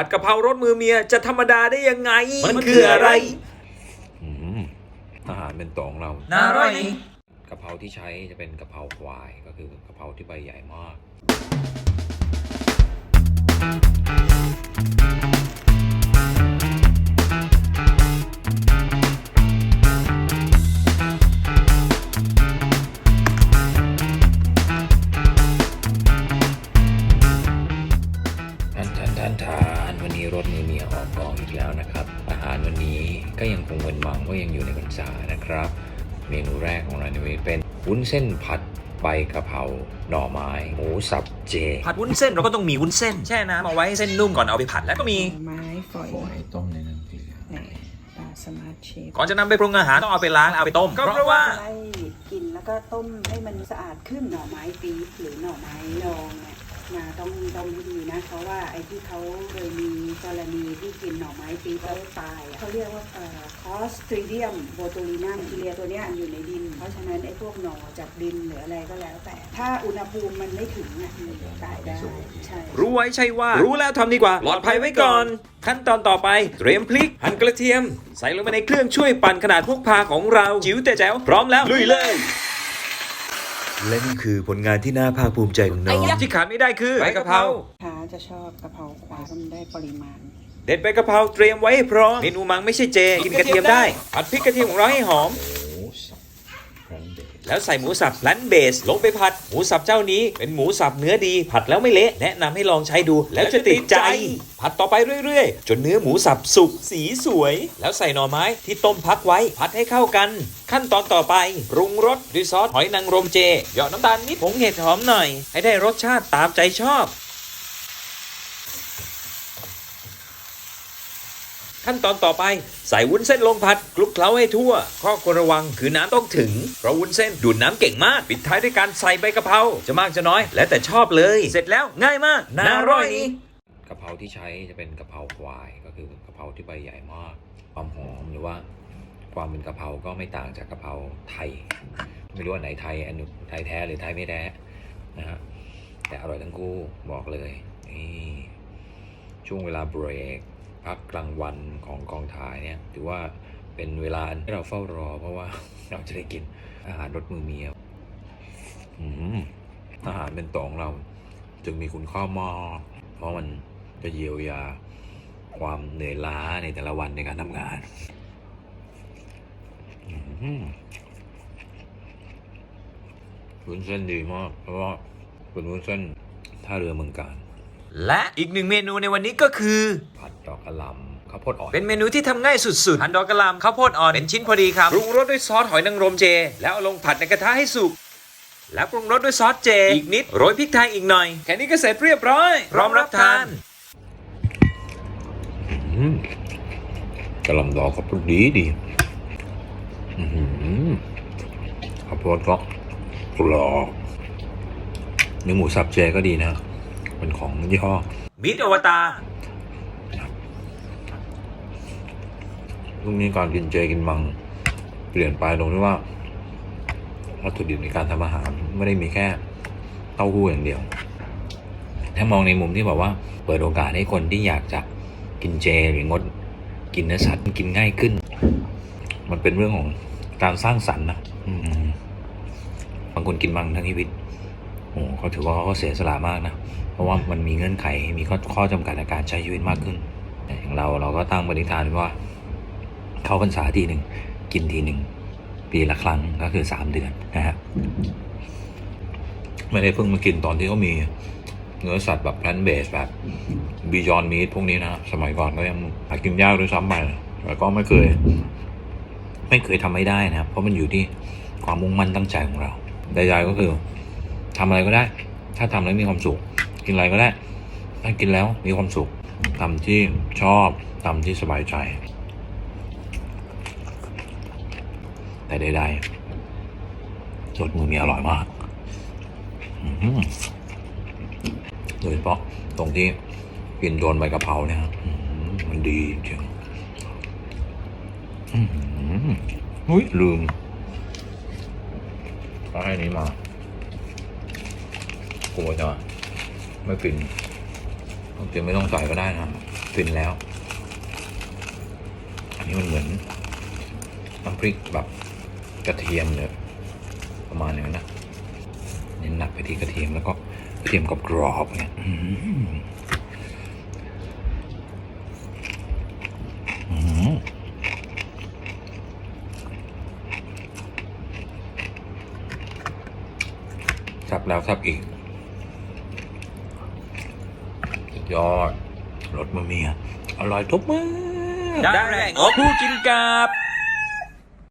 ผัดกะเพรารสมือเมียจะธรรมดาได้ยังไง มันคืออะไร อืมอาหารเป็นตัวของเราน่าอร่อยกะเพราที่ใช้จะเป็นกะเพราควายก็คือกะเพราที่ใบใหญ่มาก ออกกองอีกแล้วนะครับ อาหารวันนี้ก็ยังคงเป็นมังว่ายังอยู่ในพรรษานะครับ เมนูแรกของเราในวันนี้เป็นวุ้นเส้นผัดใบกะเพราหน่อไม้ หมูสับเจ ผัดวุ้นเส้นเราก็ต้องมีวุ้นเส้น แช่น้ำเอาไว้ให้เส้นนุ่มก่อนเอาไปผัดแล้วก็มี ไม้ฝอยโอ้ยต้มในน้ำพริกแหน่ปลาสมาร์ทเชฟก่อนจะนำไปปรุงอาหารต้องเอาไปล้างเอาไปต้มก็เพราะว่าไล่กินแล้วก็ต้มให้มันสะอาดขึ้นหน่อไม้ปี๊บหรือหน่อไม้ดองเนี่ย นาต้องต้องให้ดีนะ เพราะว่าไอ้ที่เขาเคยมีกรณีที่กินหน่อไม้ปี๊บแล้วตายอะเขาเรียกว่าคอสตริเดียมโบตูลินัมทีเรียตัวเนี้ยอยู่ในดิน เพราะฉะนั้นไอ้พวกหน่อจากดินหรืออะไรก็แล้ว แต่ ถ้าอุณหภูมิมันไม่ถึงอะมันตายได้ใช่รู้ไว้ใช่ว่า รู้แล้วทำดีกว่าปลอดภัยไว้ก่อน ขั้นตอนต่อไปเตรียมพริกหั่นกระเทียม ใส่ลงไปในเครื่องช่วยปั่นขนาดพกพาของเราจิ๋วแต่แจ๋วพร้อมแล้วลุยเลย และนี่คือผลงานที่น่าภาคภูมิใจของน้องที่ขาดไม่ได้คือใบกะเพราค้าจะชอบกะเพราควายเพราะมันได้ปริมาณ เด็ดใบกะเพราเตรียมไว้ให้พร้อมเมนูมังไม่ใช่เจ กินกระเทียมได้ผัดพริกกระเทียมของเราให้หอม หมูสับแพนเด แล้วใส่หมูสับลันเบส ลงไปผัด หมูสับเจ้านี้ เป็นหมูสับเนื้อดี ผัดแล้วไม่เละแนะนำให้ลองใช้ดู แล้วจะติดใจ ผัดต่อไปเรื่อยๆ จนเนื้อหมูสับสุกสีสวย แล้วใส่หน่อไม้ที่ต้มพักไว้ ผัดให้เข้ากัน ขั้นตอนต่อไปปรุงรสด้วยซอสหอยนางรมเจเหยาะน้ำตาลนิดผงเห็ดหอมหน่อย ให้ได้รสชาติตามใจชอบ ขั้นตอนต่อไป ใส่วุ้นเส้นลงผัดคลุกเคล้าให้ทั่ว ข้อควรระวังคือน้ำต้องถึง เพราะวุ้นเส้นดูดน้ำเก่งมาก ปิดท้ายด้วยการใส่ใบกะเพราจะมากจะน้อย แล้วแต่ชอบเลย เสร็จแล้วง่ายมากน่าอร่อยกะเพราที่ใช้จะเป็นกะเพราควายก็คือกะเพราที่ใบใหญ่มาก ความหอมหรือว่า ความเป็นกะเพราก็ไม่ต่างจากกะเพราไทย ไม่รู้ว่าไหนไทยอันนึ่งไทยแท้หรือไทยไม่แท้นะฮะแต่อร่อยทั้งคู่บอกเลยนี่ช่วงเวลาเบรก พักกลางวันของกองถ่ายเนี่ยถือว่าเป็นเวลาที่เราเฝ้ารอ เพราะว่าเราจะได้กินอาหารรสมือเมียอาหารเป็นตัวของเรา จึงมีคุณค่ามากเพราะมันจะเยียวยาความเหนื่อยล้าในแต่ละวันในการทำงานวุ้นเส้นดีมาก เพราะว่าเป็นวุ้นเส้นท่าเรือเมืองการ และอีกหนึ่งเมนูในวันนี้ก็คือ ผัดดอกกระหล่ำข้าวโพดอ่อน เป็นเมนูที่ทำง่ายสุดๆ หั่นดอกกระหล่ำข้าวโพดอ่อนเป็นชิ้นพอดีครับปรุงรสด้วยซอสหอยนางรมเจ แล้วเอาลงผัดในกระทะให้สุก แล้วปรุงรสด้วยซอสเจ อีกนิดโรยพริกไทยอีกหน่อย แค่นี้ก็เสร็จเรียบร้อย พร้อมรับทาน อืมกระหล่ำดอกก็ปรุงดีดีอือหือข้าวโพดก็กรอบเนื้อหมูสับเจก็ดีนะ เป็นของยี่ห้อมิตรอวตารช่วงนี้การกินเจกินมัง เปลี่ยนไปตรงที่ว่าวัตถุดิบในการทำอาหารไม่ได้มีแค่เต้าหู้อย่างเดียว ถ้ามองในมุมที่บอกว่า เปิดโอกาสให้คนที่อยากจะกินเจหรืองดกินเนื้อสัตว์กินง่ายขึ้น มันเป็นเรื่องของการสร้างสรรค์นะอืมบางคนกินมังทั้งชีวิต โอ้เขาถือว่าเขาเสียสละมากนะ เพราะว่ามันมีเงื่อนไข มีข้อข้อจำกัดในการใช้ชีวิตมากขึ้น อย่างเราเราก็ตั้งปณิธานว่า เข้าพรรษาทีหนึ่ง กินทีหนึ่ง ปีละครั้งก็คือสามเดือนนะฮะ ไม่ได้เพิ่งมากินตอนที่เขามีเนื้อสัตว์แบบแพลนเบสแบบบียอนมีพวกนี้นะสมัยก่อนก็ยังหากินยากด้วยซ้ำไปแต่ก็ไม่เคย ไม่เคยทำไม่ได้นะครับ เพราะมันอยู่ที่ความมุ่งมั่นตั้งใจของเราใดๆก็คือ ทำอะไรก็ได้ ถ้าทำแล้วมีความสุข กินอะไรก็ได้ ถ้ากินแล้วมีความสุขทำที่ชอบทำที่สบายใจ แต่ใดๆสดมือมีอร่อยมากโดยเฉพาะตรงที่กินโดนใบกะเพราเนี่ยครับมันดีจริงอื้อหืออุ้ยลืมเอาให้นี้มา กลัวจะไม่ฟินจริงไม่ต้องใส่ก็ได้นะฟินแล้ว อันนี้มันเหมือนน้ำพริกแบบกระเทียมเลยประมาณนี้นะเน้นหนักไปที่กระเทียมแล้วก็กระเทียมกรอบๆเนี่ยทับแล้วสับอีกสุด ยอดรสมะเมีย อร่อยทุกมื้อได้แรงผู้กินกับ